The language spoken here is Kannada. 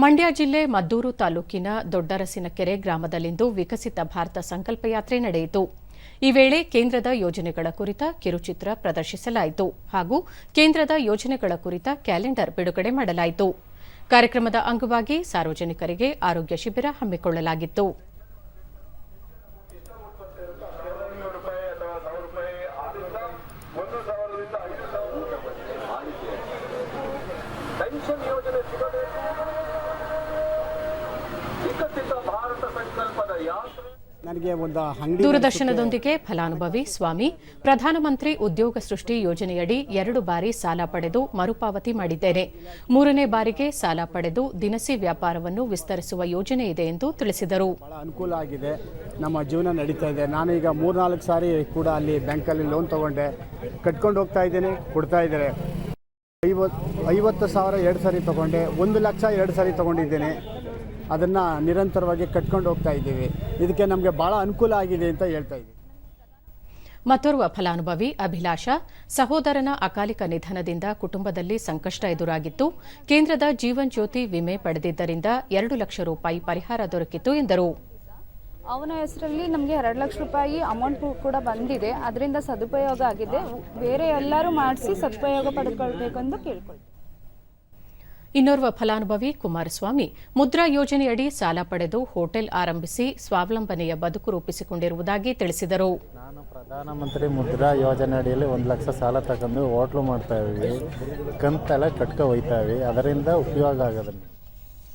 ಮಂಡ್ಯ ಜಿಲ್ಲೆ ಮದ್ದೂರು ತಾಲೂಕಿನ ದೊಡ್ಡರಸಿನಕೆರೆ ಗ್ರಾಮದಲ್ಲಿಂದು ವಿಕಸಿತ ಭಾರತ ಸಂಕಲ್ಪ ಯಾತ್ರೆ ನಡೆಯಿತು. ಈ ವೇಳೆ ಕೇಂದ್ರದ ಯೋಜನೆಗಳ ಕುರಿತ ಕಿರುಚಿತ್ರ ಪ್ರದರ್ಶಿಸಲಾಯಿತು ಹಾಗೂ ಕೇಂದ್ರದ ಯೋಜನೆಗಳ ಕುರಿತ ಕ್ಯಾಲೆಂಡರ್ ಬಿಡುಗಡೆ ಮಾಡಲಾಯಿತು. ಕಾರ್ಯಕ್ರಮದ ಅಂಗವಾಗಿ ಸಾರ್ವಜನಿಕರಿಗೆ ಆರೋಗ್ಯ ಶಿಬಿರ ಹಮ್ಮಿಕೊಳ್ಳಲಾಗಿತ್ತು ಐನೂರು ರೂಪಾಯಿ ಅಥವಾ ಸಾವಿರ ರೂಪಾಯಿ ಆರಿಂದ ಒಂದು ಸಾವಿರದಿಂದ ಐದು ಸಾವಿರ ಪೆನ್ಷನ್ ಯೋಜನೆ ಸಿಗಬೇಕು ವಿಕಸಿತ ಭಾರತ ಸಂಕಲ್ಪದ ಯಾತ್ರೆ ನನಗೆ ಒಂದು ಅಂಗಡಿ ದೂರದರ್ಶನದೊಂದಿಗೆ ಫಲಾನುಭವಿ ಸ್ವಾಮಿ ಪ್ರಧಾನಮಂತ್ರಿ ಉದ್ಯೋಗ ಸೃಷ್ಟಿ ಯೋಜನೆಯಡಿ ಎರಡು ಬಾರಿ ಸಾಲ ಪಡೆದು ಮರುಪಾವತಿ ಮಾಡಿದ್ದೇನೆ. ಮೂರನೇ ಬಾರಿಗೆ ಸಾಲ ಪಡೆದು ದಿನಸಿ ವ್ಯಾಪಾರವನ್ನು ವಿಸ್ತರಿಸುವ ಯೋಜನೆ ಇದೆ ಎಂದು ತಿಳಿಸಿದರು. ಭಾಳ ಅನುಕೂಲ ಆಗಿದೆ. ನಮ್ಮ ಜೀವನ ನಡೀತಾ ಇದೆ. ನಾನು ಈಗ ಮೂರ್ನಾಲ್ಕು ಸಾರಿ ಕೂಡ ಅಲ್ಲಿ ಬ್ಯಾಂಕಲ್ಲಿ ಲೋನ್ ತಗೊಂಡೆ. ಕಟ್ಕೊಂಡು ಹೋಗ್ತಾ ಇದ್ದೇನೆ ಕೊಡ್ತಾ ಇದ್ದಾರೆ. ಐವತ್ತು ಐವತ್ತು ಸಾವಿರ ಎರಡು ಸಾರಿ ತಗೊಂಡೆ. ಒಂದು ಲಕ್ಷ ಎರಡು ಸಾರಿ ತೊಗೊಂಡಿದ್ದೇನೆ. ಅದನ್ನು ನಿರಂತರವಾಗಿ ಕಟ್ಕೊಂಡು ಹೋಗ್ತಾ ಇದ್ದೀವಿ. ಇದಕ್ಕೆ ನಮಗೆ ಭಾಳ ಅನುಕೂಲ ಆಗಿದೆ ಅಂತ ಹೇಳ್ತಾ ಇದ್ದೀವಿ. ಮತ್ತೋರ್ವ ಫಲಾನುಭವಿ ಅಭಿಲಾಷ ಸಹೋದರನ ಅಕಾಲಿಕ ನಿಧನದಿಂದ ಕುಟುಂಬದಲ್ಲಿ ಸಂಕಷ್ಟ ಎದುರಾಗಿತ್ತು. ಕೇಂದ್ರದ ಜೀವನ್ ಜ್ಯೋತಿ ವಿಮೆ ಪಡೆದಿದ್ದರಿಂದ ಎರಡು ಲಕ್ಷ ರೂಪಾಯಿ ಪರಿಹಾರ ದೊರಕಿತು ಎಂದರು. ಅವನ ಹೆಸರಲ್ಲಿ ನಮಗೆ ಎರಡು ಲಕ್ಷ ರೂಪಾಯಿ ಅಮೌಂಟ್ ಕೂಡ ಬಂದಿದೆ. ಅದರಿಂದ ಸದುಪಯೋಗ ಆಗಿದೆ. ಬೇರೆ ಎಲ್ಲರೂ ಮಾಡಿಸಿ ಸದುಪಯೋಗ ಪಡೆದುಕೊಳ್ಬೇಕೆಂದು ಕೇಳ್ಕೊಳ್ತೀನಿ ಇನ್ನೋರ್ವ ಫಲಾನುಭವಿ ಕುಮಾರಸ್ವಾಮಿ ಮುದ್ರಾ ಯೋಜನೆಯಡಿ ಸಾಲ ಪಡೆದು ಹೋಟೆಲ್ ಆರಂಭಿಸಿ ಸ್ವಾವಲಂಬನೆಯ ಬದುಕು ರೂಪಿಸಿಕೊಂಡಿರುವುದಾಗಿ ತಿಳಿಸಿದರು. ನಾನು ಪ್ರಧಾನಮಂತ್ರಿ ಮುದ್ರಾ ಯೋಜನೆ ಅಡಿಯಲ್ಲಿ ಒಂದು ಲಕ್ಷ ಸಾಲ ತಗೊಂಡು ಹೋಟ್ಲು ಮಾಡ್ತಾ ಇದ್ದೀವಿ. ಕಂತೆಲ್ಲ ಕಟ್ಕೊ ಹೋಯ್ತಾ ಅದರಿಂದ ಉಪಯೋಗ ಆಗೋದು